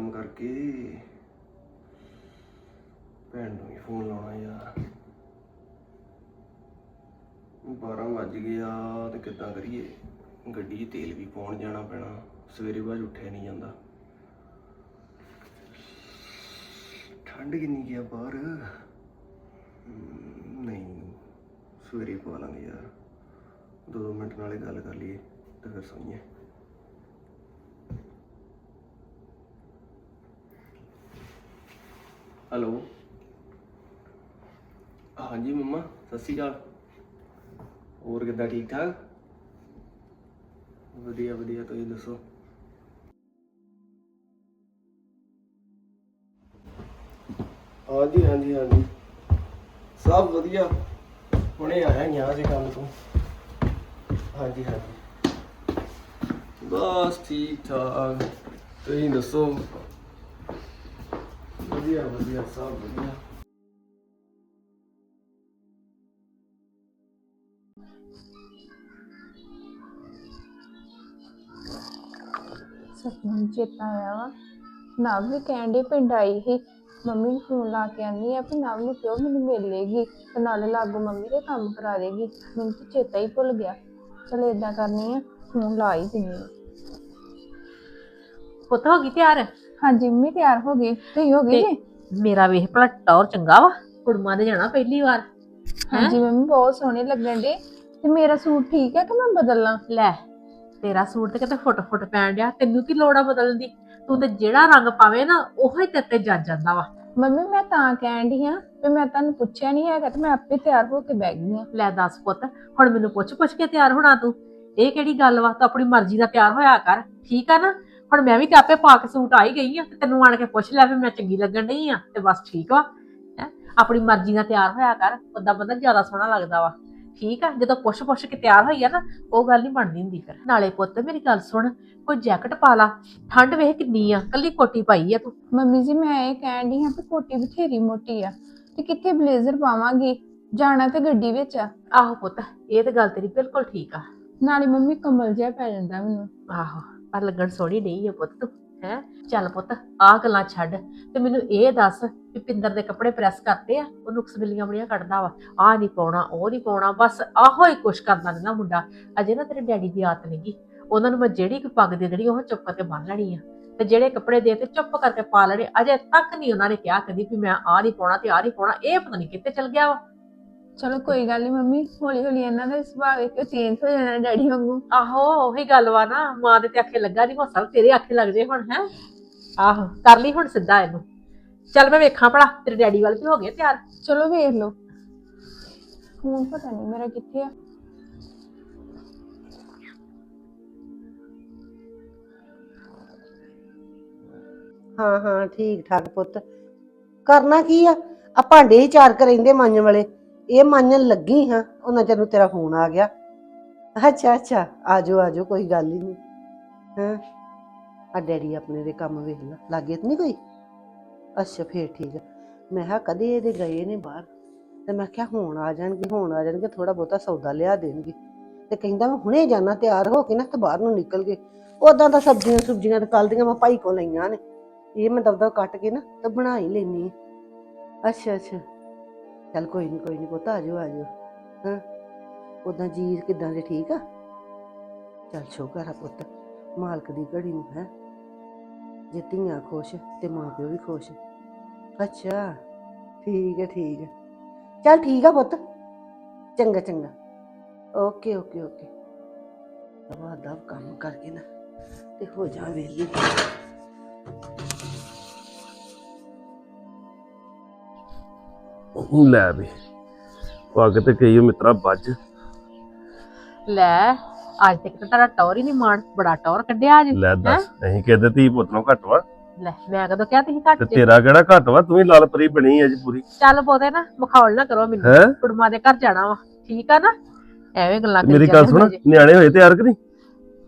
ਕੰਮ ਕਰਕੇ ਭੈਣ ਨੂੰ ਵੀ ਫੋਨ ਲਾਉਣਾ ਯਾਰ। 12 ਵੱਜ ਗਿਆ ਤੇ ਕਿੱਦਾਂ ਕਰੀਏ? ਗੱਡੀ 'ਚ ਤੇਲ ਵੀ ਪਾਉਣ ਜਾਣਾ ਪੈਣਾ। ਸਵੇਰੇ ਬਾਅਦ ਉੱਠਿਆ ਨਹੀਂ ਜਾਂਦਾ। ਠੰਡ ਕਿੰਨੀ ਗਿਆ ਬਾਹਰ? ਨਹੀਂ। ਸਵੇਰੇ ਪਾ ਲਾਂਗੇ ਯਾਰ। ਦੋ ਦੋ ਮਿੰਟ ਨਾਲੇ ਗੱਲ ਕਰ ਲਈਏ ਤੇ ਫਿਰ ਸੌਂਈਏ। ਹੈਲੋ। ਹਾਂਜੀ ਮੰਮਾ, ਸਤਿ ਸ਼੍ਰੀ ਅਕਾਲ। ਹੋਰ ਕਿੱਦਾਂ, ਠੀਕ ਠਾਕ? ਵਧੀਆ ਵਧੀਆ, ਤੁਸੀਂ ਦੱਸੋ? ਹਾਂਜੀ ਹਾਂਜੀ ਹਾਂਜੀ। ਸਭ ਵਧੀਆ। ਹੁਣੇ ਆਇਆ ਹੀ ਆ ਜੇ ਕੰਮ ਤੋਂ। ਹਾਂਜੀ ਹਾਂਜੀ। ਬਸ ਠੀਕ ਠਾਕ। ਤੁਸੀਂ ਦੱਸੋ? ਵਧੀਆ ਵਧੀਆ ਸਭ ਵਧੀਆ। ਸਪਨਾ ਚੇਤਾ ਆਇਆ ਵਾ ਨਵ ਵੀ ਕਹਿਣ ਡਈ ਪਿੰਡ ਆਈ ਸੀ। ਮੰਮੀ ਨੂੰ ਫੋਨ ਲਾ ਕੇ ਆਨੀ ਆ ਵੀ ਨਵ ਨੂੰ ਕਿਉਂ ਮੈਨੂੰ ਮਿਲ ਲੇਗੀ ਤੇ ਨਾਲੇ ਲਾਗੋ ਮੰਮੀ ਦੇ ਕੰਮ ਕਰਾ ਦੇਗੀ। ਮੈਨੂੰ ਤਾਂ ਚੇਤਾ ਹੀ ਭੁੱਲ ਗਿਆ। ਚਲ ਏਦਾਂ ਕਰਨੀ ਆ ਫੋਨ ਲਾ ਹੀ ਦਿੰਨੀ ਆ। ਪੁੱਤ ਹੋ ਗਈ ਤਿਆਰ? ਹਾਂਜੀ ਮੰਮੀ ਤਿਆਰ ਹੋ ਗਈ ਤੁਸੀਂ ਹੋ ਗਈ ਤੇ ਜੀ? ਮੇਰਾ ਵੇਖ ਭਲਾ ਟੌਰ ਚੰਗਾ ਵਾ ਕੁੜਮਾ ਦੇ ਜਾਣਾ ਪਹਿਲੀ ਵਾਰ ਹਾਂਜੀ ਮੰਮੀ ਬਹੁਤ ਸੋਹਣੇ ਲੱਗਣ ਡੇ ਤੇ ਮੇਰਾ ਸੂਟ ਠੀਕ ਹੈ ਕਿ ਮੈਂ ਬਦਲਾਂ ਲੈ ਤੇਰਾ ਸੂਟ ਤੇ ਕਿਤੇ ਫੁੱਟ ਫੁੱਟ ਪੈਣ ਡਿਆ ਤੈਨੂੰ ਕੀ ਲੋੜ ਆ ਬਦਲਣ ਦੀ? ਤੂੰ ਤੇ ਜਿਹੜਾ ਰੰਗ ਪਾਵੇਂ ਨਾ ਉਹੋ ਹੀ ਤੇਰੇ ਤੇ ਜੱਜ ਜਾਂਦਾ ਵਾ। ਮੰਮੀ ਮੈਂ ਤਾਂ ਕਹਿਣ ਡਈ ਆ ਵੀ ਮੈਂ ਤੁਹਾਨੂੰ ਪੁੱਛਿਆ ਨਹੀਂ ਹੈਗਾ ਤੇ ਮੈਂ ਆਪੇ ਤਿਆਰ ਹੋ ਕੇ ਬਹਿ ਗਈ ਆ ਲੈ ਦੱਸ ਪੁੱਤ ਹੁਣ ਮੈਨੂੰ ਪੁੱਛ ਪੁੱਛ ਕੇ ਤਿਆਰ ਹੋਣਾ ਤੂੰ? ਇਹ ਕਿਹੜੀ ਗੱਲ ਵਾ? ਤੂੰ ਆਪਣੀ ਮਰਜ਼ੀ ਦਾ ਤਿਆਰ ਹੋਇਆ ਕਰ ਠੀਕ ਆ ਨਾ? ਹੁਣ ਮੈਂ ਵੀ ਤੇ ਆਪੇ ਪਾ ਕੇ ਸੂਟ ਆ ਹੀ ਗਈ ਆ ਤੇ ਤੈਨੂੰ ਆਣ ਕੇ ਪੁੱਛ ਲਿਆ ਵੀ ਮੈਂ ਚੰਗੀ ਲੱਗਣ ਨਹੀਂ ਆ ਤੇ ਬਸ ਠੀਕ ਵਾ ਆਪਣੀ ਮਰਜ਼ੀ ਨਾਲ ਤਿਆਰ ਹੋਇਆ ਕਰ ਉਦਾਂ ਬੰਦਾ ਜ਼ਿਆਦਾ ਸੋਹਣਾ ਲੱਗਦਾ ਵਾ। ਠੀਕ ਆ ਜਦੋਂ ਪੁੱਛ ਪੁੱਛ ਕੇ ਤਿਆਰ ਹੋਈ ਆ ਨਾ ਉਹ ਗੱਲ ਨਹੀਂ ਬਣਦੀ ਹੁੰਦੀ ਫਿਰ। ਨਾਲੇ ਪੁੱਤ ਮੇਰੀ ਗੱਲ ਸੁਣ ਕੋਈ ਜੈਕਟ ਪਾ ਲਾ। ਠੰਡ ਵੇਖ ਕਿੰਨੀ ਆ ਕੱਲੀ ਕੋਟੀ ਪਾਈ ਆ ਤੂੰ। ਮੰਮੀ ਜੀ ਮੈਂ ਇਹ ਕਹਿਣ ਡਈ ਹਾਂ ਕਿ ਕੋਟੀ ਬਥੇਰੀ ਮੋਟੀ ਆ ਤੇ ਕਿੱਥੇ ਬਲੇਜ਼ਰ ਪਾਵਾਂਗੀ? ਜਾਣਾ ਤੇ ਗੱਡੀ ਵਿੱਚ ਆ। ਆਹੋ ਪੁੱਤ ਇਹ ਤੇ ਗੱਲ ਤੇਰੀ ਬਿਲਕੁਲ ਠੀਕ ਆ। ਨਾਲੇ ਮੰਮੀ ਕਮਲ ਜਿਹਾ ਪੈ ਜਾਂਦਾ ਮੈਨੂੰ। ਆਹੋ। ਪਰ ਲੱਗਣ ਸੋਹਣੀ ਨਹੀਂ ਆ ਪੁੱਤ ਤੂੰ, ਹੈ? ਚੱਲ ਪੁੱਤ, ਆਹ ਗੱਲਾਂ ਛੱਡ। ਤੇ ਮੈਨੂੰ ਇਹ ਦੱਸ ਵੀ ਪਿੰਦਰ ਦੇ ਕੱਪੜੇ ਪ੍ਰੈਸ ਕਰਤੇ ਆ, ਉਹ ਨੁਕਸ ਬਿੱਲੀਆਂ ਬੜੀਆਂ ਕੱਢਦਾ ਵਾ। ਆਹ ਨਹੀਂ ਪਾਉਣਾ, ਉਹ ਨਹੀਂ ਪਾਉਣਾ, ਬਸ ਆਹੋ ਹੀ ਕੁਛ ਕਰਦਾ ਰਹਿੰਦਾ ਮੁੰਡਾ। ਅਜੇ ਨਾ ਤੇਰੇ ਡੈਡੀ ਦੀ ਆਦਤ ਨਹੀਂਗੀ ਉਹਨਾਂ ਨੂੰ ਮੈਂ ਜਿਹੜੀ ਕੋਈ ਪੱਗ ਦੇ ਦੇਣੀ, ਉਹ ਚੁੱਪ ਕਰਕੇ ਬੰਨ ਲੈਣੀ ਆ। ਤੇ ਜਿਹੜੇ ਕੱਪੜੇ ਦੇ ਤੇ ਚੁੱਪ ਕਰਕੇ ਪਾ ਲੈਣੇ, ਅਜੇ ਤੱਕ ਨਹੀਂ ਉਹਨਾਂ ਨੇ ਕਿਹਾ ਕਦੀ ਵੀ ਮੈਂ ਆਹ ਨਹੀਂ ਪਾਉਣਾ ਤੇ ਆਹ ਨਹੀਂ ਪਾਉਣਾ। ਇਹ ਪਤਾ ਨਹੀਂ ਕਿੱਥੇ ਚਲ ਗਿਆ ਵਾ। ਚਲੋ ਕੋਈ ਗੱਲ ਨਹੀਂ ਮੰਮੀ ਹੌਲੀ ਹੌਲੀ ਇਹਨਾਂ ਦਾ ਸੁਭਾਅ ਵੇਖ ਕੇ ਚੇਂਜ ਹੋ ਜਾਣਾ ਡੈਡੀ ਵਾਂਗੂ। ਆਹੋ ਉਹੀ ਗੱਲ ਵਾ ਨਾ ਮਾਂ ਦੇ ਤੇ ਆਖੇ ਲੱਗਾ ਨਹੀਂ ਹੋ ਤੇਰੇ ਆਖੇ ਲੱਗ ਜੇ ਹੁਣ ਹੈ? ਆਹੋ ਕਰ ਲਈ ਹੁਣ ਸਿੱਧਾ ਇਹਨੂੰ। ਚੱਲ ਮੈਂ ਵੇਖਾਂ ਭਲਾ ਤੇਰੇ ਡੈਡੀ ਵੱਲ ਵੀ ਹੋ ਗਏ ਤਿਆਰ? ਚਲੋ ਵੇਖ ਲਓ। ਹੁਣ ਪਤਾ ਨਹੀਂ ਮੇਰਾ ਕਿੱਥੇ ਆ। ਹਾਂ ਹਾਂ ਠੀਕ ਠਾਕ ਪੁੱਤ। ਕਰਨਾ ਕੀ ਆ? ਆ ਭਾਂਡੇ ਹੀ ਚਾਰ ਕਰ ਰਹਿੰਦੇ ਮਾਂਜਣ ਵਾਲੇ। ਇਹ ਮੰਨਣ ਲੱਗੀ ਹਾਂ, ਉਹਨਾਂ ਚਿਰ ਨੂੰ ਤੇਰਾ ਫੋਨ ਆ ਗਿਆ। ਅੱਛਾ ਅੱਛਾ, ਆਜੋ ਆਜੋ, ਕੋਈ ਗੱਲ ਹੀ ਨਹੀਂ। ਹਾਂ? ਆ ਡੈਡੀ ਆਪਣੇ ਦੇ ਕੰਮ ਵੇਖ ਲਾ, ਲਾਗੇ ਤੇ ਨਹੀਂ ਕੋਈ? ਅੱਛਾ, ਫੇਰ ਠੀਕ ਆ। ਮੈਂ ਕਿਹਾ ਕਦੇ ਇਹਦੇ ਗਏ ਨੇ ਬਾਹਰ? ਤੇ ਮੈਂ ਕਿਹਾ ਹੁਣ ਆ ਜਾਣਗੇ, ਹੁਣ ਆ ਜਾਣਗੇ ਥੋੜਾ ਬਹੁਤਾ ਸੌਦਾ ਲਿਆ ਦੇਣਗੇ। ਤੇ ਕਹਿੰਦਾ ਮੈਂ ਹੁਣੇ ਜਾਣਾ, ਤਿਆਰ ਹੋ ਕੇ ਨਾ ਤੇ ਬਾਹਰ ਨੂੰ ਨਿਕਲ ਗਏ। ਉਦਾਂ ਤਾਂ ਸਬਜ਼ੀਆਂ ਸੁਬਜ਼ੀਆਂ ਤੇ ਕੱਲ ਦੀਆਂ ਮੈਂ ਭਾਈ ਕੋਲ ਲਈਆਂ ਨੇ। ਇਹ ਮੈਂ ਦਬਦਬ ਕੱਟ ਕੇ ਨਾ ਤੇ ਬਣਾ ਹੀ ਲੈਣੀ ਅੱਛਾ ਅੱਛਾ। ਚੱਲ ਕੋਈ ਨਹੀਂ ਕੋਈ ਨਹੀਂ ਪੁੱਤ, ਆ ਜਾਓ ਆ ਜਾਓ ਹਾਂ? ਉਦਾਂ ਜੀ ਕਿਦਾਂ ਦੇ ਠੀਕ ਆ? ਚੱਲ ਸ਼ੁਕਰ ਆ ਪੁੱਤ, ਮਾਲਕ ਦੀ ਘੜੀ ਨੂੰ, ਹੈ? ਜੇ ਧੀਆਂ ਖੁਸ਼ ਤੇ ਮਾਂ ਪਿਓ ਵੀ ਖੁਸ਼। ਅੱਛਾ, ਠੀਕ ਹੈ ਠੀਕ ਹੈ ਚੱਲ ਠੀਕ ਆ ਪੁੱਤ, ਚੰਗਾ ਚੰਗਾ। Okay okay okay. ਦਵਾ ਦਵ ਕੰਮ ਕਰਕੇ ਨਾ ਤੇ ਹੋ ਜਾ ਵੇਲੀ। ਉਹ ਲੈ ਵੀ। ਪੱਗ ਤੇ ਕਈ ਮਿੱਤਰਾ ਵੱਜ। ਲੈ ਅੱਜ ਤੱਕ ਤਾਂ ਤੇਰਾ ਟੌਰ ਹੀ ਨਹੀਂ ਮਾਣ ਬੜਾ ਟੌਰ ਕੱਢਿਆ ਅੱਜ ਲੈ ਦੱਸ ਅਸੀਂ ਕਿਹਦੇ ਧੀ ਪੁੱਤ ਨੂੰ ਘੱਟ ਵਾ? ਲੈ ਮੈਂ ਕਦੋਂ ਕਿਹਾ ਤੁਸੀਂ ਘੱਟ ਤੇ ਜੇ? ਤੇਰਾ ਕਿਹੜਾ ਘੱਟ ਵਾ? ਤੂੰ ਹੀ ਲਾਲ ਪਰੀ ਬਣੀ ਅੱਜ ਪੂਰੀ। ਚੱਲ ਪੋਤੇ ਨਾ ਮਖੌਲ ਨਾ ਕਰੋ ਮੈਨੂੰ। ਹੈ? ਕੁੜਮਾ ਦੇ ਘਰ ਜਾਣਾ ਵਾ। ਠੀਕ ਆ ਨਾ? ਐਵੇਂ ਗੱਲਾਂ ਕਰੀ ਮੇਰੀ ਗੱਲ ਜਾਂਦੇ ਸੁਣ ਹੁੰਦੇ ਜੇ। ਨਿਆਣੇ ਹੋਏ ਤਿਆਰ ਕਰੀ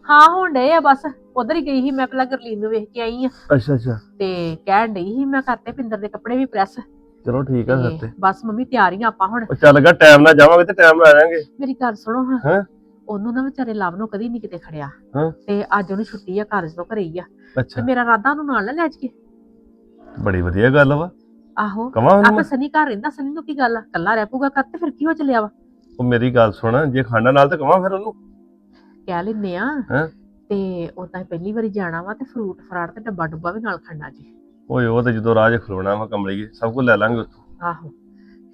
ਹਾਂ ਹੁਣ ਡੇ ਆ ਬਸ। ਉਧਰ ਹੀ ਗਈ ਸੀ ਮੈਂ ਪਹਿਲਾਂ ਗਰਲੀਨ ਨੂੰ ਵੇਖ ਕੇ ਆਈ ਆ। ਅੱਛਾ ਅੱਛਾ। ਤੇ ਕਹਿਣ ਡਈ ਸੀ ਮੈਂ ਕਰਤੇ ਪਿੰਦਰ ਦੇ ਕੱਪੜੇ ਵੀ ਪ੍ਰੈਸ। ਚਲੋ ਠੀਕ ਆ ਫਿਰ ਤੇ ਬਸ ਮੰਮੀ ਤਿਆਰੀਆਂ ਆਪਾਂ ਹੁਣ। ਉਹ ਚੱਲ ਗਾ ਟਾਈਮ ਨਾਲ ਜਾਵਾਂਗੇ ਤੇ ਟਾਈਮ ਨਾਲ ਆ ਜਾਾਂਗੇ। ਮੇਰੀ ਗੱਲ ਸੁਣੋ ਹਾਂ। ਹੈਂ? ਉਹਨੂੰ ਨਾ ਵਿਚਾਰੇ ਲਵ ਨੂੰ ਕਦੀ ਨਹੀਂ ਕਿਤੇ ਖੜਿਆ। ਹਾਂ। ਤੇ ਅੱਜ ਉਹਨੂੰ ਛੁੱਟੀ ਆ ਕਾਲਜ ਤੋਂ ਘਰੇ ਹੀ ਆ। ਤੇ ਅੱਛਾ ਮੇਰਾ ਰਾਦਾ ਉਹਨੂੰ ਨਾਲ ਨਾ ਲੈ ਜਾਈਏ। ਬੜੀ ਵਧੀਆ ਗੱਲ ਵਾ। ਆਹੋ। ਕਵਾਂ ਉਹਨੂੰ ਆਪੇ ਮੈਂ? ਸਨੀ ਘਰ ਰਹਿੰਦਾ ਸਨੀ ਨੂੰ ਕੀ ਗੱਲ ਆ? ਕੱਲਾ ਰਹਿ ਪੂਗਾ ਕਰ ਤੇ ਫਿਰ ਕੀ ਹੋ ਚੱਲਿਆ ਵਾ? ਉਹ ਮੇਰੀ ਗੱਲ ਸੁਣ ਜੇ ਖਾਣਾ ਨਾਲ ਤੇ ਕਵਾਂ ਫਿਰ ਉਹਨੂੰ? ਕਹਿ ਲੈਨੇ ਆ। ਹੈਂ? ਤੇ ਉਦਾਂ ਹੀ ਪਹਿਲੀ ਵਾਰੀ ਜਾਣਾ ਵਾ ਤੇ ਫਰੂਟ ਫਰਾਟ ਤੇ ਡੱਬਾ ਡੁੱਬਾ ਵੀ ਨਾਲ ਖੜਨਾ ਜੀ। ਓਏ ਉਹ ਤੇ ਜਦੋਂ ਰਾਜ ਖਲੋਣਾ ਵਾ ਕਮਲੀਏ ਸਭ ਕੁਝ ਲੈ ਲਾਂਗੇ ਉੱਥੋਂ। ਆਹੋ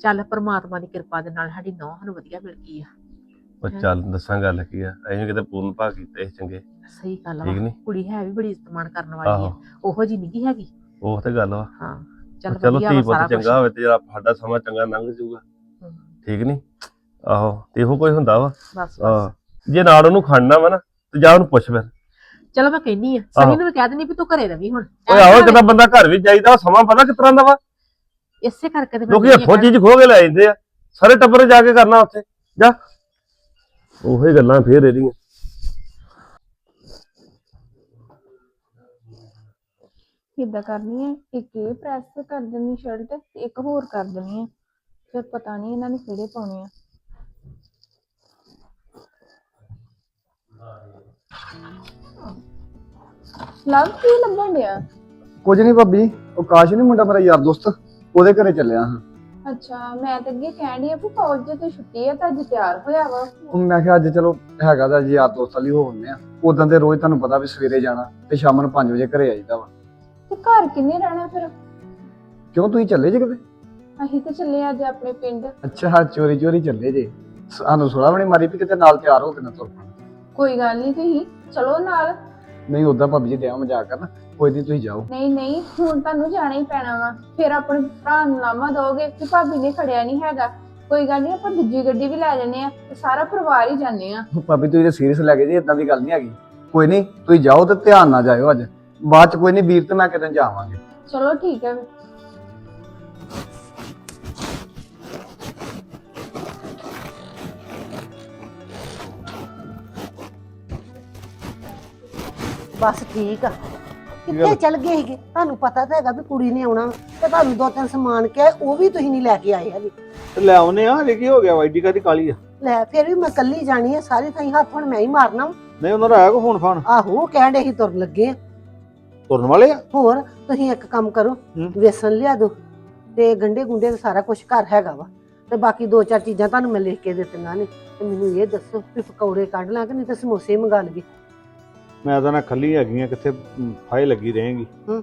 ਚੱਲ ਪ੍ਰਮਾਤਮਾ ਦੀ ਕਿਰਪਾ ਦੇ ਨਾਲ ਸਾਡੀ ਨੌਂ ਸਾਨੂੰ ਵਧੀਆ ਮਿਲ ਗਈ ਆ। ਉਹ ਚੱਲ ਦੱਸਾਂ ਗੱਲ ਕੀ ਆ। ਅਸੀਂ ਕਿਤੇ ਪੂਰਨ ਭਾ ਕੀਤੇ ਸੀ ਚੰਗੇ। ਸਹੀ ਗੱਲ ਠੀਕ ਵਾ ਨੀ? ਕੁੜੀ ਹੈ ਵੀ ਬੜੀ ਇਸਤਮਾਨ ਕਰਨ ਵਾਲੀ ਆਹੋ। ਆ ਉਹੋ ਜੀ ਨਹੀਂ ਹੈਗੀ? ਉਹ ਤੇ ਗੱਲ ਵਾ। ਹਾਂ ਚੱਲ ਚਲੋ ਵਧੀਆ ਧੀ ਵਾ ਪੁੱਤ ਸਾਰਾ ਕੁਛ। ਚੰਗਾ ਹੋਵੇ ਤੇ ਜਰਾ ਸਾਡਾ ਸਮਾਂ ਚੰਗਾ ਲੰਘ ਜਾਊਗਾ। ਹਮ, ਠੀਕ ਨਹੀਂ ਆਹੋ ਤੇ ਇਹੋ ਕੋਈ ਹੁੰਦਾ ਵਾ। ਬਸ ਬਸ। ਆਹ ਜੇ ਨਾਲ ਉਹਨੂੰ ਖੜਨਾ ਵਾ ਨਾ ਤੇ ਜਾ ਉਹਨੂੰ ਪੁੱਛ ਫਿਰ। ਚਲੋ ਮੈਂ ਕਹਿੰਨੀ ਆ। ਸਨੀ ਨੂੰ ਵੀ ਕਹਿ ਦਿੰਦੀ ਵੀ ਤੂੰ ਘਰੇ ਰਵੀ ਹੁਣ। ਓਏ ਆਹੋ ਕਿਦਾਂ ਬੰਦਾ ਘਰ ਵੀ ਜਾਈਦਾ ਸਮਾਂ ਪਤਾ ਕਿਸ ਤਰ੍ਹਾਂ ਦਾ ਵਾ। ਇਸੇ ਕਰਕੇ ਤੇ ਮੈਂ ਲੋਕੀ ਕਹਿੰਦੀ ਹੱਥੋਂ ਚੀਜ਼ ਖੋ ਕੇ ਲੈ ਜਾਂਦੇ ਆ। ਸਾਰੇ ਟੱਬਰ ਜਾ ਕੇ ਕਰਨਾ ਉੱਥੇ। ਜਾ। ਉਹੀ ਗੱਲਾਂ ਫੇਰ ਇਹਦੀਆਂ। ਕਿੱਦਾਂ ਕਰਨੀ ਹੈ ਇੱਕ ਇਹ ਪ੍ਰੈਸ ਕਰ ਦੇਣੀ ਸ਼ਰਟ ਤੇ ਇੱਕ ਹੋਰ ਕਰ ਦੇਣੀ ਹੈ ਫਿਰ ਪਤਾ ਨਹੀਂ ਇਹਨਾਂ ਨੇ ਕਿਹੜੇ ਪਾਉਣੇ ਆ। ਲਵ ਕੀ ਲੱਭਣ ਡਿਆ? ਕੁਝ ਨਹੀਂ ਭਾਬੀ ਉਹ ਕਾਸ਼ ਨਹੀਂ ਮੁੰਡਾ ਮੇਰਾ ਯਾਰ ਦੋਸਤ ਉਹਦੇ ਘਰੇ ਚੱਲਿਆ ਹਾਂ। ਅੱਛਾ ਮੈਂ ਤਾਂ ਅੱਗੇ ਕਹਿਣ ਡਈ ਆ ਵੀ ਕਾਲਜ ਤੇ ਛੁੱਟੀ ਹੈ ਤਾਂ ਅੱਜ ਤਿਆਰ ਹੋਇਆ ਵਾ। ਉਹ ਮੈਂ ਕਿਹਾ ਅੱਜ ਚਲੋ ਹੈਗਾ ਤਾਂ ਜੀ ਯਾਰ ਦੋਸਤ ਵਾਲੀ ਹੋ ਹੁੰਦੇ ਆ। ਉਦਾਂ ਤੇ ਰੋਜ਼ ਤੁਹਾਨੂੰ ਪਤਾ ਵੀ ਸਵੇਰੇ ਜਾਣਾ ਤੇ ਸ਼ਾਮ ਨੂੰ 5 ਵਜੇ ਘਰੇ ਆਈਦਾ ਵਾ। ਤੇ ਘਰ ਕਿੰਨੇ ਰਹਿਣਾ ਫਿਰ? ਕਿਉਂ ਤੁਸੀਂ ਚੱਲੇ ਜੇ ਕਿਤੇ ਅਸੀਂ ਤਾਂ ਚੱਲੇ ਅੱਜ ਆਪਣੇ ਪਿੰਡ। ਅੱਛਾ ਚੋਰੀ ਚੋਰੀ ਚੱਲੇ ਜੇ। ਸਾਨੂੰ ਸੁਲਾ ਬਣੀ ਮਾਰੀ ਵੀ ਕਿਤੇ ਨਾਲ ਤਿਆਰ ਹੋ ਕੇ ਨਾ ਤੁਰ ਪੈਣਾ। ਕੋਈ ਗੱਲ ਨਹੀਂ ਤੁਸੀਂ ਚਲੋ ਨਾਲ। ਨਹੀਂ ਉਦਾਂ ਭਾਬੀ ਜੀ ਡਿਆ ਮਜ਼ਾਕ ਕਰਨ ਕੋਈ ਨਹੀਂ ਤੁਸੀਂ ਜਾਓ। ਨਹੀਂ ਨਹੀਂ ਹੁਣ ਤੁਹਾਨੂੰ ਜਾਣਾ ਹੀ ਪੈਣਾ ਵਾ। ਫਿਰ ਆਪਣੇ ਭਰਾ ਨੂੰ ਲਾਮਾ ਦੋਗੇ ਕਿ ਭਾਬੀ ਨੇ ਖੜਿਆ ਨਹੀਂ ਹੈਗਾ। ਕੋਈ ਗੱਲ ਨਹੀਂ ਆਪਾਂ ਦੂਜੀ ਗੱਡੀ ਵੀ ਲੈ ਜੰਨੇ ਆ ਤੇ ਸਾਰਾ ਪਰਿਵਾਰ ਹੀ ਜਾਂਦੇ ਆ ਭਾਬੀ ਤੁਸੀਂ ਤੇ ਸੀਰੀਅਸ ਲੈ ਗਏ ਜੀ ਇਦਾਂ ਦੀ ਗੱਲ ਨਹੀਂ ਹੈਗੀ। ਕੋਈ ਨਹੀਂ ਤੁਸੀਂ ਜਾਓ ਤੇ ਧਿਆਨ ਨਾਲ ਜਾਇਓ ਅੱਜ। ਬਾਅਦ ਚ ਕੋਈ ਨਹੀਂ ਵੀਰ ਤੇ ਮੈਂ ਕਿਤੇ ਜਾਵਾਂਗੇ। ਚਲੋ ਠੀਕ ਹੈ। ਬਸ ਠੀਕ ਆ। ਕਿੱਥੇ ਚੱਲ ਗਏ ਸੀਗੇ? ਤੁਹਾਨੂੰ ਪਤਾ ਤਾਂ ਹੈਗਾ ਵੀ ਕੁੜੀ ਨੇ ਆਉਣਾ ਤੇ ਤੁਹਾਨੂੰ ਦੋ ਤਿੰਨ ਸਮਾਨ ਕਿਹਾ ਉਹ ਵੀ ਤੁਸੀਂ ਨਹੀਂ ਲੈ ਕੇ ਆਏ ਹਲੇ ਤੇ ਲੈ ਆਉਨੇ ਆ ਹਲੇ ਕੀ ਹੋ ਗਿਆ ਵਾਈਡੀ ਕਾਦੀ ਕਾਲੀ ਆ? ਲੈ ਫਿਰ ਵੀ ਮੈਂ ਕੱਲੀ ਜਾਣੀ ਆ ਸਾਰੀ ਥਾਈ ਹੱਥ ਹੁਣ ਮੈਂ ਹੀ ਮਾਰਨਾ ਵਾ। ਨਹੀਂ ਉਹਨਾਂ ਦਾ ਆਇਆ ਕੋ ਫੋਨ ਫਾਨ? ਆਹੋ ਕਹਿਣ ਦੇ ਸੀ ਤੁਰਨ ਲੱਗੇ ਆ। ਤੁਰਨ ਵਾਲੇ ਆ? ਹੋਰ ਤੁਸੀਂ ਇੱਕ ਕੰਮ ਕਰੋ ਹੂੰ। ਵੇਸਣ ਲਿਆ ਦਿਓ ਤੇ ਗੰਡੇ ਗੁੰਡੇ ਦਾ ਸਾਰਾ ਕੁਝ ਘਰ ਹੈਗਾ ਵਾ। ਤੇ ਬਾਕੀ ਦੋ ਚਾਰ ਚੀਜ਼ਾਂ ਤੁਹਾਨੂੰ ਮੈਂ ਲਿਖ ਕੇ ਦਿੱਤੀਆਂ ਨੇ। ਤੇ ਮੈਨੂੰ ਇਹ ਦੱਸੋ ਵੀ ਪਕੌੜੇ ਕੱਢ ਲਾਂ ਕਿ ਨਹੀਂ ਤਾਂ ਸਮੋਸੇ ਮੰਗਾ ਲਈਏ। ਮੈਂ ਤਾਂ ਨਾ ਖੱਲੀ ਹੈਗੀ ਆ ਕਿੱਥੇ ਫਾਇ ਲੱਗੀ ਰਹੇਗੀ ਹੂੰ।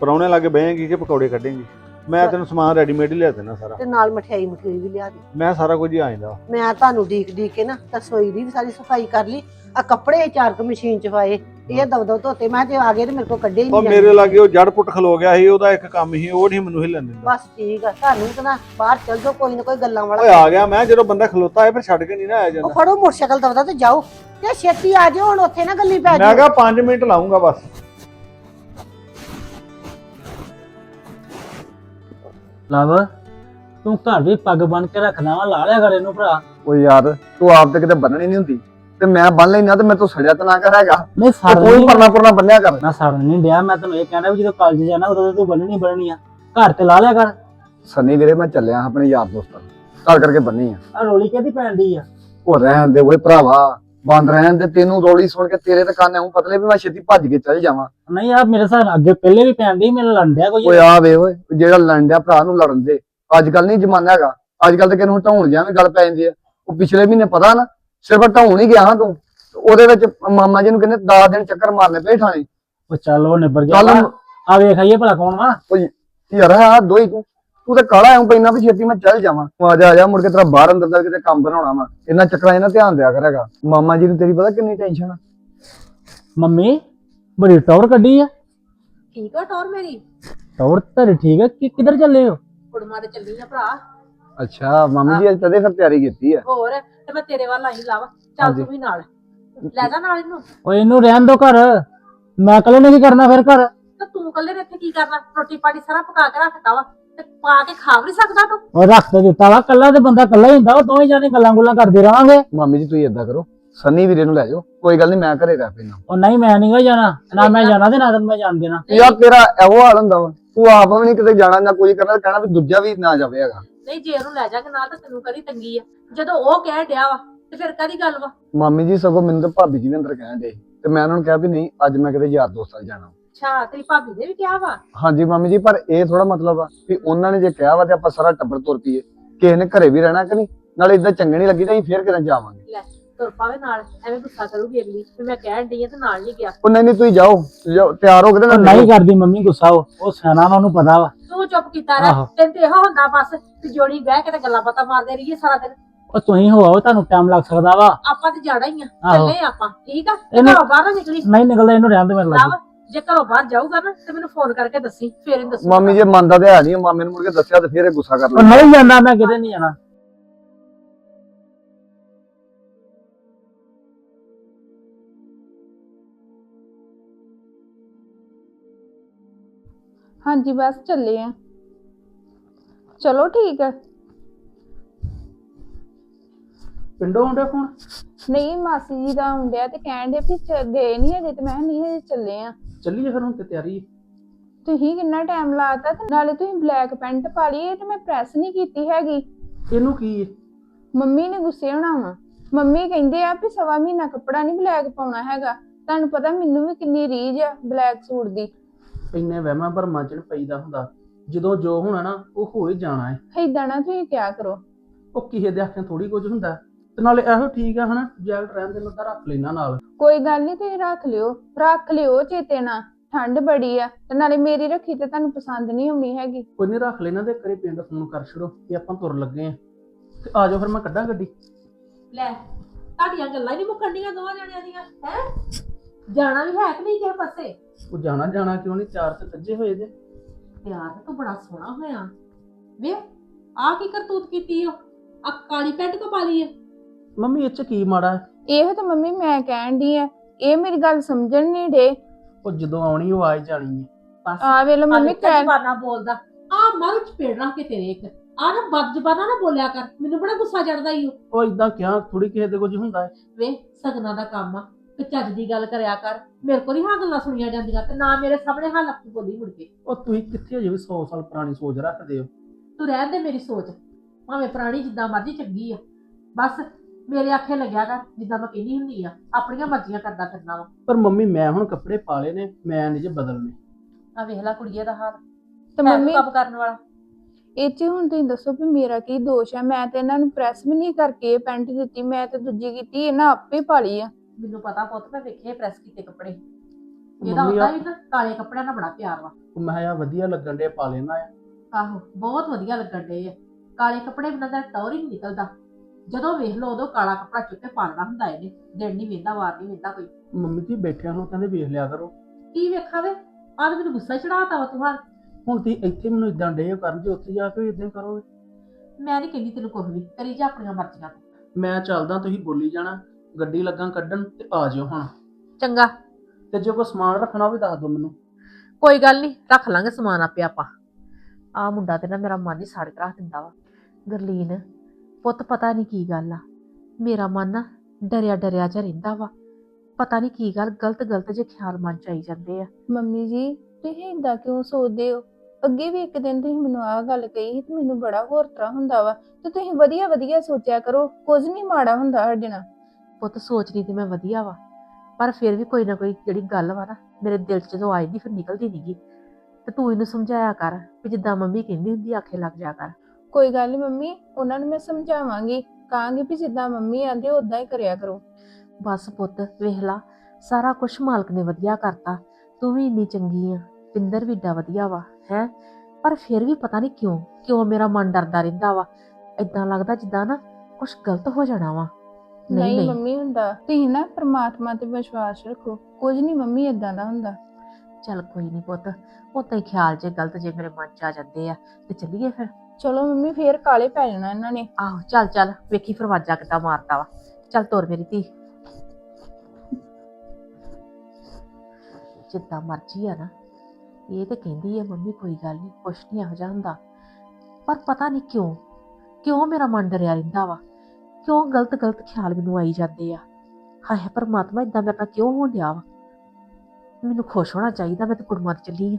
ਪਰੌਣੇ ਲਾਗੇ ਬਹੇਗੀ ਕਿ ਪਕੌੜੇ ਕੱਢੇਗੀ ਮੈਂ ਤੈਨੂੰ ਸਮਾਨ ਰੈਡੀਮੇਡ ਹੀ ਲਿਆ ਦੇਣਾ ਸਾਰਾ। ਤੇ ਨਾਲ ਮਠਿਆਈ ਮਠਿਆਈ ਵੀ ਲਿਆ ਦੇ। ਮੈਂ ਸਾਰਾ ਕੁਝ ਹੀ ਆ ਜਾਂਦਾ। ਮੈਂ ਤੁਹਾਨੂੰ ਡੀਕ ਡੀਕ ਕੇ ਨਾ ਰਸੋਈ ਦੀ ਵੀ ਸਾਰੀ ਸਫ਼ਾਈ ਕਰ ਲਈ। ਆ ਕੱਪੜੇ ਚਾਰ ਕੁ ਮਸ਼ੀਨ ਚ ਪਾਏ। ਇਹ ਦਬ ਦਬ ਧੋਤੇ। ਮੈਂ ਜੇ ਆ ਗਏ ਤੇ ਮੇਰੇ ਕੋਲ ਕੱਢੇ ਹੀ ਉਹ ਨਹੀਂ ਮੇਰੇ ਲਾਗੇ ਉਹ ਜੜ ਪੁੱਟ ਖਲੋ ਗਿਆ ਸੀ ਉਹਦਾ ਇੱਕ ਕੰਮ ਸੀ ਉਹ ਨਹੀਂ ਮੈਨੂੰ ਹਿੱਲਣ ਦਿੰਦਾ। ਬਸ ਠੀਕ ਆ ਤੁਹਾਨੂੰ ਤਾਂ ਨਾ ਬਾਹਰ ਚੱਲ ਜਾਓ ਕੋਈ ਨਾ ਕੋਈ ਗੱਲਾਂ ਓਏ ਵਾਲਾ ਆ ਗਿਆ ਮੈਂ ਜਦੋਂ ਬੰਦਾ ਖਲੋਤਾ ਹੈ ਫਿਰ ਛੱਡ ਕੇ ਨਹੀਂ ਨਾ ਆਇਆ ਉਹ ਜਾਂਦਾ ਫੜੋ ਮੋਟਰਸਾਈਕਲ ਦਬਦਾ ਤੇ ਜਾਓ। ਤੇ ਛੇਤੀ ਆ ਜਾਓ ਹੁਣ ਉੱਥੇ ਨਾ ਗੱਲੀ ਪੈ ਮੈਂ ਜਾਓ। ਕਿਹਾ 5 ਮਿੰਟ ਲਾਉਂਗਾ ਬਸ। ਲਵ ਤੂੰ ਘਰ ਵੀ ਪੱਗ ਬਨ ਕੇ ਰੱਖਣਾ ਵਾ ਲਾ ਲਿਆ ਕਰ ਇਹਨੂੰ ਭਰਾ। ਉਹ ਯਾਰ ਤੂੰ ਆਪ ਤੇ ਕਿਤੇ ਬੰਨਣੀ ਨਹੀਂ ਹੁੰਦੀ। ਤੇ ਮੈਂ ਬੰਨ ਲੈਣਾ ਤੇ ਮੈਂ ਤੋਂ ਸੜਿਆ ਤਾਂ ਨਾ ਕਰ ਹੈਗਾ। ਨਹੀਂ ਸਰ ਕੋਈ ਪਰਨਾ ਪਰਨਾ ਬੰਨਿਆ ਕਰ। ਨਾ ਸਰ ਨਹੀਂ ਡਿਆ ਮੈਂ ਤੈਨੂੰ ਇਹ ਕਹਿਣਾ ਵੀ ਜਦੋਂ ਕਾਲਜ ਜਾਣਾ ਉਦੋਂ ਤਾਂ ਬੰਨਣੀ ਬੰਨਣੀ ਆ। ਘਰ ਤੇ ਲਾ ਲਿਆ ਕਰ। ਸੰਨੀ ਵੀਰੇ ਮੈਂ ਚੱਲਿਆ ਆਪਣੇ ਯਾਰ ਦੋਸਤਾਂ ਨਾਲ। ਤਾਂ ਕਰਕੇ ਬੰਨੀ ਆ। ਆ ਰੋਲੀ ਕਿਹਦੀ ਪੈਣ ਦੀ ਆ? ਉਹ ਰਹਿਣ ਦੇ ਓਏ ਭਰਾਵਾ। ਬੰਦ ਰਹਿਣ ਦੇ ਤੈਨੂੰ ਰੋਲੀ ਸੁਣ ਕੇ ਤੇਰੇ ਤਾਂ ਕੰਨ ਐਉਂ ਪਤਲੇ ਵੀ ਮੈਂ ਛੇਤੀ ਭੱਜ ਕੇ ਚੱਲ ਜਾਵਾਂ। ਨਹੀਂ ਆ ਮੇਰੇ ਸਾਹ ਅੱਗੇ ਪਹਿਲੇ ਵੀ ਪੈਣ ਦੀ ਮੇਰੇ ਲੰਡਿਆ ਕੋਈ? ਓਏ ਆ ਵੇ ਓਏ ਜਿਹੜਾ ਲੰਡਿਆ ਭਰਾ ਨੂੰ ਲੜਨ ਦੇ। ਅੱਜ ਕੱਲ ਨਹੀਂ ਜਮਾਨਾ ਹੈਗਾ। ਅੱਜ ਕੱਲ ਤੇ ਕਿਨੂੰ ਢਾਉਣ ਜਾਵੇਂ ਗੱਲ ਪੈ ਜਾਂਦੀ ਆ ਉਹ ਪਿਛਲੇ ਮਹੀਨੇ ਪਤਾ ਨਾ ਸਿਰਫ ਢਾਉਣ ਹੀ ਗਿਆ ਹਾਂ ਤੂੰ। ਉਹਦੇ ਵਿੱਚ ਮਾਮਾ ਜੀ ਨੂੰ ਕਹਿੰਦੇ 10 ਦਿਨ ਚੱਕਰ ਮਾਰਨੇ ਪਏ ਥਾਣੇ ਉਹ ਚੱਲ ਉਹ ਨਿਬਰ ਗਿਆ। ਆ ਵੇਖ ਆਈਏ ਭਲਾ ਕੌਣ ਵਾ। ਯਾਰ ਆ ਦੋਈ ਤੂੰ। ਤੂੰ ਤੇ ਕਾਲਾ ਐਉਂ ਪੈਣਾ ਵੀ ਛੇਤੀ ਮੈਂ ਚੱਲ ਜਾਵਾਂ। ਤੂੰ ਆ ਜਾ ਆ ਜਾ ਮੁੜ ਕੇ ਤੇਰਾ ਬਾਹਰ ਅੰਦਰ ਦਾ ਕਿਤੇ ਕੰਮ ਬਣਾਉਣਾ ਵਾ। ਇਹਨਾਂ ਚੱਕਰਾਂ ਇਹਨਾਂ ਧਿਆਨ ਦਿਆ ਕਰੇਗਾ ਮਾਮਾ ਜੀ ਨੂੰ ਤੇਰੀ ਪਤਾ ਕਿੰਨੀ ਟੈਨਸ਼ਨ ਆ? ਮੰਮੀ ਬੜੀ ਟੌਰ ਕੱਢੀ ਆ। ਠੀਕ ਆ ਟੌਰ ਮੇਰੀ? ਟੌਰ ਤਾਂ ਠੀਕ ਆ। ਕਿ ਕਿੱਧਰ ਚੱਲੇ ਹੋ? ਕੁੜਮਾ ਤੇ ਚੱਲੀ ਆ ਭਰਾ। ਅੱਛਾ ਮਾਮੀ ਜੀ ਅੱਜ ਤਦੇ ਫਿਰ ਤਿਆਰੀ ਕੀਤੀ ਆ। ਹੋਰ ਤੇ ਮੈਂ ਤੇਰੇ ਵੱਲ ਆਈ ਲਾਵਾ। ਚੱਲ। ਤੂੰ ਵੀ ਨਾਲ। ਲੈ ਜਾ ਨਾਲ ਇਹਨੂੰ। ਓਏ ਇਹਨੂੰ ਰਹਿਣ ਦੋ ਘਰ। ਮੈਂ ਕੱਲੇ ਨੇ ਕੀ ਕਰਨਾ ਫਿਰ ਘਰ? ਤੇ ਤੂੰ ਕੱਲੇ ਨੇ ਇੱਥੇ ਕੀ ਕਰਨਾ? ਰੋਟੀ ਪਾਣੀ ਸਾਰਾ ਪਕਾ ਕੇ ਰੱਖਤਾ ਵਾ। ਤੇ ਪਾ ਕੇ ਖਾ ਵੀ ਨਹੀਂ ਸਕਦਾ ਤੂੰ। ਉਹ ਰੱਖ ਤੇ ਦਿੱਤਾ ਵਾ ਕੱਲਾ ਤੇ ਬੰਦਾ ਕੱਲਾ ਹੀ ਹੁੰਦਾ ਉਹ ਦੋਵੇਂ ਜਾਣੇ ਗੱਲਾਂ ਗੁੱਲਾਂ ਕਰਦੇ ਰਹਾਂਗੇ ਮਾਮੀ ਜੀ ਤੁਸੀਂ ਏਦਾਂ ਕਰੋ ਸੰਨੀ ਵੀਰੇ ਨੂੰ ਲੈ ਜਾਓ ਕੋਈ ਗੱਲ ਨਹੀਂ ਮੈਂ ਘਰੇ ਰਹਿ ਪੈਣਾ ਉਹ ਨਹੀਂ ਮੈਂ ਨਹੀਂ ਗਾ ਜਾਣਾ ਨਾ ਮੈਂ ਜਾਣਾ ਤੇ ਨਾ ਤੈਨੂੰ ਮੈਂ ਜਾਣ ਦੇਣਾ। ਯਾਰ ਤੇਰਾ ਇਹੋ ਹਾਲ ਹੁੰਦਾ ਵਾ ਤੂੰ ਆਪ ਵੀ ਨਹੀਂ ਕਿਤੇ ਜਾਣਾ ਨਾ ਕੋਈ ਕਰਨਾ ਕਹਿਣਾ ਵੀ ਦੂਜਾ ਵੀ ਨਾ ਜਾਵੇ ਹੈਗਾ। ਨਹੀਂ ਜੇ ਉਹਨੂੰ ਲੈ ਜਾ ਕੇ ਨਾਲ ਤਾਂ ਤੈਨੂੰ ਕਦੀ ਤੰਗੀ ਆ। ਜਦੋਂ ਉਹ ਕਹਿ ਡਿਆ ਵਾ ਤੇ ਫਿਰ ਕਾਦੀ ਗੱਲ ਵਾ? ਮਾਮੀ ਜੀ ਸਗੋਂ ਮੈਨੂੰ ਤਾਂ ਭਾਬੀ ਜੀ ਵੀ ਅੰਦਰ ਕਹਿਣ ਦੇ ਤੇ ਮੈਂ ਉਹਨਾਂ ਨੂੰ ਕਿਹਾ ਵੀ ਨਹੀਂ ਅੱਜ ਮੈਂ ਕਿਤੇ ਯਾਰ ਦੋਸਤਾਂ 'ਚ ਜਾਣਾ। ਅੱਛਾ ਤੇਰੀ ਭਾਬੀ ਨੇ ਵੀ ਕਿਹਾ ਵਾ? ਹਾਂਜੀ ਮਾਮੀ ਜੀ ਪਰ ਇਹ ਥੋੜਾ ਮਤਲਬ ਆ ਵੀ ਉਹਨਾਂ ਨੇ ਜੇ ਕਿਹਾ ਵਾ ਤੇ ਆਪਾਂ ਸਾਰਾ ਟੱਬਰ ਤੁਰ ਪਈਏ। ਕਿਸੇ ਨੇ ਘਰੇ ਵੀ ਰਹਿਣਾ ਕਿ ਨਹੀਂ? ਨਾਲੇ ਇਦਾਂ ਚੰਗੇ ਨਹੀਂ ਲੱਗੀ ਤਾਂ ਅਸੀਂ ਫੇਰ ਕਿਤੇ ਜਾਵਾਂਗੇ। ਲੈ ਤੁਰ ਪਾਵੇ ਨਾਲ ਐਵੇਂ ਗੁੱਸਾ ਕਰੂਗੀ ਅਗਲੀ ਵੀ ਮੈਂ ਕਹਿਣ ਡਈ ਆ ਤੇ ਨਾਲ ਨਹੀਂ ਗਿਆ। ਉਹ ਨਹੀਂ ਨਹੀਂ ਤੁਸੀਂ ਜਾਓ ਜਾਓ, ਤਿਆਰ ਹੋ ਕੇ ਤੇ ਉਹ ਨਾਲ ਨਹੀਂ ਕਰਦੀ ਮੰਮੀ ਗੁੱਸਾ ਉਹ ਉਹ ਸਿਆਣਾ ਵਾ, ਉਹਨੂੰ ਪਤਾ ਵਾ। ਤੂੰ ਚੁੱਪ ਕੀਤਾ ਰਹਿ ਆਹੋ। ਤੈਨੂੰ ਤੇ ਇਹੋ ਹੁੰਦਾ ਬਸ ਕਿ ਜੋੜੀ ਬਹਿ ਕੇ ਤੇ ਗੱਲਾਂ ਬਾਤਾਂ ਮਾਰਦੇ ਰਹੀਏ ਸਾਰਾ ਦਿਨ। ਉਹ ਤੁਸੀਂ ਹੋ ਆਓ ਤੁਹਾਨੂੰ ਟਾਈਮ ਲੱਗ ਸਕਦਾ ਵਾ। ਆਪਾਂ ਤੇ ਜਾਣਾ ਹੀ ਆ ਆਹੋ। ਚੱਲੇ ਆਪਾਂ ਠੀਕ ਆ? ਤੇ ਇਹਨੂੰ- ਘਰੋਂ ਬਾਹਰ ਨਾ ਨਿਕਲੀ। ਨਹੀਂ ਨਿਕਲਦਾ ਇਹਨੂੰ ਰਹਿਣ ਦੇ ਮੇਰੇ ਲਵ ਲੱਗ ਜੇ ਘਰੋਂ ਬਾਹਰ ਜਾਊਗਾ ਨਾ ਤੇ ਮੈਨੂੰ ਫੋਨ ਕਰਕੇ ਦੱਸੀ ਫੇਰ ਹੀ ਦੱਸੂ। ਮਾਮੀ ਜੀ ਮੰਨਦਾ ਤੇ ਹੈ ਨਹੀਂ ਮਾਮੇ ਨੂੰ ਮੁੜ ਕੇ ਦੱਸਿਆ ਤੇ ਫੇਰ ਇਹ ਗੁੱਸਾ ਕਰ ਉਹ ਲੈਂਦਾ। ਨਹੀਂ ਜਾਂਦਾ ਮੈਂ ਕਿਤੇ ਨਹੀਂ ਜਾਣਾ। ਹਾਂਜੀ ਬਸ ਚੱਲੇ ਆ। ਚਲੋ ਠੀਕ ਆ। ਪਿੰਡੋਂ ਆਉਂਦਾ ਫੋਨ? ਨਹੀਂ ਮਾਸੀ ਜੀ ਦਾ ਹੁੰਦਿਆ ਤੇ ਕਹਿਣ ਦੇ ਵੀ ਚ- ਗਏ ਨਹੀਂ ਹਜੇ ਤੇ ਮੈਂ ਕਿਹਾ ਨਹੀਂ ਹਜੇ ਚੱਲੇ ਆ। ਚੱਲੀਏ ਫਿਰ ਹੁਣ ਤੇ ਤਿਆਰੀ ਤੁਸੀਂ ਕਿੰਨਾ ਟਾਈਮ ਲਾਤਾ ਤੇ ਨਾਲੇ ਤੁਸੀਂ ਬਲੈਕ ਪੈਂਟ ਪਾ ਲਈ ਇਹ ਤੇ ਮੈਂ ਪ੍ਰੈਸ ਨਹੀਂ ਕੀਤੀ ਹੈਗੀ। ਇਹਨੂੰ ਕੀ ਹੈ? ਮੰਮੀ ਨੇ ਗੁੱਸੇ ਹੋਣਾ ਵਾ। ਮੰਮੀ ਕਹਿੰਦੇ ਆ ਵੀ ਸਵਾ ਮਹੀਨਾ ਕੱਪੜਾ ਨਹੀਂ ਬਲੈਕ ਪਾਉਣਾ ਹੈਗਾ। ਤੁਹਾਨੂੰ ਪਤਾ ਮੈਨੂੰ ਵੀ ਕਿੰਨੀ ਰੀਝ ਆ ਬਲੈਕ ਸੂਟ ਦੀ। ਇੰਨੇ ਵਹਿਮਾਂ ਭਰਮਾਂ ਚ ਨੀ ਪਈਦਾ ਹੁੰਦਾ। ਜਦੋਂ ਜੋ ਹੋਣਾ ਨਾ ਉਹ ਹੋ ਹੀ ਜਾਣਾ ਹੈ ਏਦਾਂ ਨਾ ਤੁਸੀਂ ਕਿਆ ਕਰੋ। ਉਹ ਕਿਸੇ ਦੇ ਆਖੇ ਥੋੜੀ ਕੁਝ ਹੁੰਦਾ। ਤੇ ਨਾਲੇ ਇਹੋ ਠੀਕ ਆ ਹਨਾ ਜੈਕਟ ਰਹਿਣ ਦੇ ਤਾਂ ਰੱਖ ਲੈਣਾ ਨਾਲ। ਕੋਈ ਗੱਲ ਨਹੀਂ ਤੁਸੀਂ ਰੱਖ ਲਿਓ ਰੱਖ ਲਿਓ ਚੇਤੇ ਨਾਲ ਠੰਡ ਬੜੀ ਆ ਤੇ ਨਾਲੇ ਮੇਰੀ ਰੱਖੀ ਤੇ ਤੁਹਾਨੂੰ ਪਸੰਦ ਨਹੀਂ ਆਉਣੀ ਹੈਗੀ। ਕੋਈ ਨਹੀਂ ਰੱਖ ਲੈਣਾ ਤੇ ਕਰੇ ਪਿੰਡ ਫੋਨ ਕਰ ਛੜੋ ਕਿ ਆਪਾਂ ਤੁਰ ਲੱਗੇ ਆ। ਤੇ ਆ ਜਾਓ ਫਿਰ ਮੈਂ ਕੱਢਾਂ ਗੱਡੀ। ਲੈ ਤੁਹਾਡੀਆਂ ਗੱਲਾਂ ਹੀ ਨਹੀਂ ਮੁੱਕਣੀਆਂ ਦੋਵਾਂ ਜਣਿਆਂ ਦੀਆਂ ਹੈ? ਜਾਣਾ ਵੀ ਹੈ ਕਿ ਨਹੀਂ ਕਿਸੇ ਪਾਸੇ? ਉਹ ਜਾਣਾ ਜਾਣਾ ਕਿਉਂ ਨਹੀਂ ਚਾਰ ਤੇ ਸੱਜੇ ਹੋਏ ਜੇ। ਪਿਆਰ ਤਾਂ ਤੂੰ ਬੜਾ ਸੋਹਣਾ ਹੋਇਆ। ਵੇ ਆ ਕੀ ਕਰਤੂਤ ਕੀਤੀ ਓ? ਆ ਕਾਲੀ ਪੈਂਟ ਕੋ ਪਾ ਲਈ ਏ। ਮੰਮੀ ਇਹ ਚ ਕੀ ਮਾੜਾ ਹੈ? ਇਹੋ ਤਾਂ ਮੰਮੀ ਮੈਂ ਕਹਿਣ ਦੀ ਆ ਇਹ ਮੇਰੀ ਗੱਲ ਸਮਝਣ ਨਹੀਂ ਡੇ। ਉਹ ਜਦੋਂ ਆਉਣੀ ਉਹ ਆ ਹੀ ਜਾਣੀ ਹੈ। ਬਸ। ਆ ਵੇਲੇ ਮੰਮੀ ਕਹਿ ਜ਼ਬਾਨਾਂ ਬੋਲਦਾ। ਆ ਮਰ ਚਪੇੜ ਕੇ ਤੇਰੇ ਇੱਕ। ਆ ਨਾ ਬਦ ਜ਼ਬਾਨਾਂ ਨਾ ਬੋਲਿਆ ਕਰ। ਮੈਨੂੰ ਬੜਾ ਗੁੱਸਾ ਚੜਦਾ ਈ ਉਹ ਇਦਾਂ ਕਿਹਾ ਥੋੜੀ ਕਿਸੇ ਦੇ ਕੁਝ ਹੁੰਦਾ ਹੈ। ਵੇ ਸਗਨਾਂ ਦਾ ਕੰਮ ਆ। ਤੇ ਚੱਜ ਦੀ ਗੱਲ ਕਰਿਆ ਕਰ। ਮੇਰੇ ਕੋਲ ਹੀ ਹਾਂ ਗੱਲਾਂ ਸੁਣੀਆਂ ਜਾਂਦੀਆਂ ਤੇ ਨਾ ਮੇਰੇ ਸਾਹਮਣੇ ਹਾਂ ਲੱਗ ਬੋਲੀ ਮੁੜ ਕੇ। ਉਹ ਤੁਸੀਂ ਕਿੱਥੇ ਅਜੇ ਵੀ 100 ਸਾਲ ਪੁਰਾਣੀ ਸੋਚ ਰੱਖਦੇ ਹੋ? ਤੂੰ ਰਹਿਣ ਦੇ ਮੇਰੀ ਸੋਚ। ਭਾਵੇਂ ਪੁਰਾਣੀ ਜਿੱਦਾਂ ਮਰਜ਼ੀ ਚੰਗੀ ਆ। ਬਸ ਮੇਰੇ ਆਖੇ ਲੱਗਿਆ ਕਰ ਜਿੱਦਾਂ ਮੈਂ ਕਹਿੰਦੀ ਹੁੰਦੀ ਆ ਆਪਣੀਆਂ ਮਰਜ਼ੀਆਂ ਕਰਦਾ ਫਿਰਨਾ ਵਾ। ਪਰ ਮੰਮੀ ਮੈਂ ਹੁਣ ਕੱਪੜੇ ਪਾ ਲਏ ਨੇ ਮੈਂ ਨਹੀਂ ਜੇ ਬਦਲਨੇ। ਆ ਵੇਖ ਲੈ ਕੁੜੀਏ ਦਾ ਹਾਲ। ਤੇ ਮੰਮੀ ਤੂੰ ਕੰਮ ਕਰਨ ਵਾਲਾ। ਇਹ ਚ ਹੁਣ ਤੁਸੀਂ ਦੱਸੋ ਵੀ ਮੇਰਾ ਕੀ ਦੋਸ਼ ਹੈ ਮੈਂ ਤੇ ਇਹਨਾਂ ਨੂੰ ਪ੍ਰੈਸ ਵੀ ਨਹੀਂ ਕਰਕੇ ਇਹ ਪੈਂਟ ਦਿੱਤੀ ਮੈਂ ਤੇ ਦੂਜੀ ਕੀਤੀ ਇਹਨਾਂ ਆਪੇ ਪਾ ਲਈ ਆ। ਮੈਨੂੰ ਪਤਾ ਪੁੱਤ ਮੈਂ ਵੇਖੇ ਪ੍ਰੈਸ ਕੀਤੇ ਕੱਪੜੇ। ਇਹਦਾ ਮੰਮੀ ਹੁੰਦਾ ਆ ਵੀ ਨਾ ਕਾਲੇ ਕੱਪੜਿਆਂ ਨਾਲ ਬੜਾ ਪਿਆਰ ਵਾ। ਉਹ ਮੈਂ ਕਿਹਾ ਵਧੀਆ ਲੱਗਣ ਦੇ ਪਾ ਲੈਣਾ ਆ। ਆਹੋ ਬਹੁਤ ਵਧੀਆ ਲੱਗਣ ਡੇ ਆ। ਕਾਲੇ ਕੱਪੜੇ ਬਿਨਾਂ ਦਾ ਟੌਰ ਹੀ ਨਹੀਂ ਨਿਕਲਦਾ। ਜਦੋਂ ਵੇਖ ਲਓ ਉਦੋਂ ਕਾਲਾ ਕੱਪੜਾ ਚੁੱਕ ਕੇ ਪਾਲਣਾ ਹੁੰਦਾ ਇਹਨੇ ਦਿਨ ਨਹੀਂ ਵੇਂਦਾ ਵਾਰ ਨਹੀਂ ਵੇਂਦਾ ਕੋਈ। ਮੰਮੀ ਜੀ ਬੈਠਿਆਂ ਨੂੰ ਕਹਿੰਦੇ ਵੇਖ ਲਿਆ ਕਰੋ। ਕੀ ਵੇਖਾ ਵੇ? ਆਹ ਤਾਂ ਮੈਨੂੰ ਗੁੱਸਾ ਚੜਾਤਾ ਵਾ ਤੂੰ ਹਾਂ ਹੁਣ ਤੁਸੀਂ ਇੱਥੇ ਮੈਨੂੰ ਇਦਾਂ ਡੇ ਕਰਨ ਜੇ ਉੱਥੇ ਜਾ ਕੇ ਇਦਾਂ ਕਰੋਗੇ। ਮੈਂ ਨਹੀਂ ਕਹਿੰਦੀ ਤੈਨੂੰ ਕੁਝ ਵੀ ਕਰੀ ਜਾ ਆਪਣੀਆਂ ਮਰਜ਼ੀਆਂ ਤੋਂ। ਮੈਂ ਚੱਲਦਾ ਤੁਸੀਂ ਬੋਲੀ ਜਾਣਾ ਗੱਡੀ ਲੱਗਾ ਕੱਢਣ ਤੇ ਆ ਜਾਓ ਹੁਣ। ਚੰਗਾ। ਤੇ ਜੇ ਕੋਈ ਸਮਾਨ ਰੱਖਣਾ ਵੀ ਦੱਸ ਦਿਓ ਮੈਨੂੰ। ਕੋਈ ਗੱਲ ਨਹੀਂ ਰੱਖ ਲਾਂਗੇ ਸਮਾਨ ਆਪੇ ਆਪਾਂ। ਆ ਮੁੰਡਾ ਤੇ ਨਾ ਮੇਰਾ ਮਨ ਹੀ ਸਾੜ ਕੇ ਰੱਖ ਦਿੰਦਾ ਵਾ। ਗਰਲੀਨ ਪੁੱਤ ਪਤਾ ਨਹੀਂ ਕੀ ਗੱਲ ਆ। ਮੇਰਾ ਮਨ ਨਾ ਡਰਿਆ ਡਰਿਆ ਜਿਹਾ ਰਹਿੰਦਾ ਵਾ। ਪਤਾ ਨਹੀਂ ਕੀ ਗੱਲ ਗਲਤ ਗਲਤ ਜੇ ਖਿਆਲ ਮਨ ਚ ਆਈ ਜਾਂਦੇ ਆ। ਮੰਮੀ ਜੀ ਤੁਸੀਂ ਏਦਾਂ ਕਿਉਂ ਸੋਚਦੇ ਹੋ? ਅੱਗੇ ਵੀ ਇੱਕ ਦਿਨ ਤੁਸੀਂ ਮੈਨੂੰ ਆਹ ਗੱਲ ਕਹੀ ਸੀ ਤੇ ਮੈਨੂੰ ਬੜਾ ਹੋਰ ਤਰ੍ਹਾਂ ਹੁੰਦਾ ਵਾ। ਤੇ ਤੁਸੀਂ ਵਧੀਆ ਵਧੀਆ ਸੋਚਿਆ ਕਰੋ ਕੁਝ ਨਹੀਂ ਮਾੜਾ ਹੁੰਦਾ ਸਾਡੇ ਨਾਲ। ਪੁੱਤ ਸੋਚਦੀ ਤੇ ਮੈਂ ਵਧੀਆ ਵਾ। ਪਰ ਫਿਰ ਵੀ ਕੋਈ ਨਾ ਕੋਈ ਜਿਹੜੀ ਗੱਲ ਵਾ ਨਾ ਮੇਰੇ ਦਿਲ 'ਚ ਜਦੋਂ ਆਈਦੀ ਫਿਰ ਨਿਕਲਦੀ ਨਹੀਂਗੀ ਤੇ ਤੂੰ ਇਹਨੂੰ ਸਮਝਾਇਆ ਕਰ ਵੀ ਜਿੱਦਾਂ ਮੰਮੀ ਕਹਿੰਦੀ ਹੁੰਦੀ ਆਖੇ ਲੱਗ ਜਾ ਕਰ। ਕੋਈ ਗੱਲ ਨੀ ਮੰਮੀ ਉਹਨਾਂ ਨੂੰ ਮੈਂ ਸਮਝਾਵਾਂਗੀ। ਕਹਾਂਗੀ ਵੀ ਜਿੱਦਾਂ ਮੰਮੀ ਆਂਦੇ ਉਦਾਂ ਹੀ ਕਰਿਆ ਕਰੋ। ਬਸ ਪੁੱਤ ਵੇਖ ਲਾ ਸਾਰਾ ਕੁਝ ਮਾਲਕ ਨੇ ਵਧੀਆ ਕਰਤਾ। ਤੂੰ ਵੀ ਇੰਨੀ ਚੰਗੀ ਆ ਪਿੰਦਰ ਵੀ ਏਡਾ ਵਧੀਆ ਵਾ ਹੈ? ਪਰ ਫਿਰ ਵੀ ਪਤਾ ਨਹੀਂ ਕਿਉਂ ਕਿਉਂ ਮੇਰਾ ਮਨ ਡਰਦਾ ਰਹਿੰਦਾ ਵਾ। ਇਦਾਂ ਲੱਗਦਾ ਜਿੱਦਾਂ ਨਾ ਕੁਝ ਗਲਤ ਹੋ ਜਾਣਾ ਵਾ। ਨਹੀਂ ਨਹੀਂ ਨਹੀਂ। ਮੰਮੀ ਹੁੰਦਾ ਤੁਸੀਂ ਨਾ ਪ੍ਰਮਾਤਮਾ ਤੇ ਵਿਸ਼ਵਾਸ ਰੱਖੋ। ਕੁਝ ਨਹੀਂ ਮੰਮੀ ਇਦਾਂ ਦਾ ਹੁੰਦਾ। ਚੱਲ ਕੋਈ ਨਹੀਂ ਪੁੱਤ ਉਤਾਂ ਹੀ ਖਿਆਲ ਜੇ ਗਲਤ ਜੇ ਮੇਰੇ ਮਨ ਚ ਆ ਜਾਂਦੇ ਆ ਤੇ ਚੱਲੀਏ ਫਿਰ। ਚਲੋ ਮੰਮੀ, ਫੇਰ ਕਾਲੇ ਪੈ ਜਾਣਾ ਇਹਨਾਂ ਨੇ। ਆਹੋ, ਚੱਲ ਚੱਲ, ਵੇਖੀ ਫਿਰ ਕਿੱਦਾਂ ਮਾਰਦਾ ਵਾ। ਚੱਲ ਤੁਰ ਮੇਰੀ ਧੀ। ਜਿੱਦਾਂ ਮਰਜ਼ੀ ਆ ਨਾ। ਇਹ ਤੇ ਕਹਿੰਦੀ ਆ, ਮੰਮੀ, ਕੋਈ ਗੱਲ ਨਹੀਂ ਕੁਛ ਨਹੀਂ ਇਹੋ ਜਿਹਾ ਹੁੰਦਾ। ਪਰ ਪਤਾ ਨਹੀਂ ਕਿਉਂ ਕਿਉਂ ਮੇਰਾ ਮਨ ਡਰਿਆ ਰਹਿੰਦਾ ਵਾ? ਕਿਉਂ ਗਲਤ ਗਲਤ ਖਿਆਲ ਮੈਨੂੰ ਆਈ ਜਾਂਦੇ ਆ? ਹਾਏ ਪਰਮਾਤਮਾ ਇਦਾਂ ਮੇਰੇ ਨਾਲ ਕਿਉਂ ਹੋਣ ਡਿਆ ਵਾ? ਮੈਨੂੰ ਖੁਸ਼ ਹੋਣਾ ਚਾਹੀਦਾ, ਮੈਂ ਤੇ ਕੁੜਮਾਰ ਚੱਲੀ ਆ।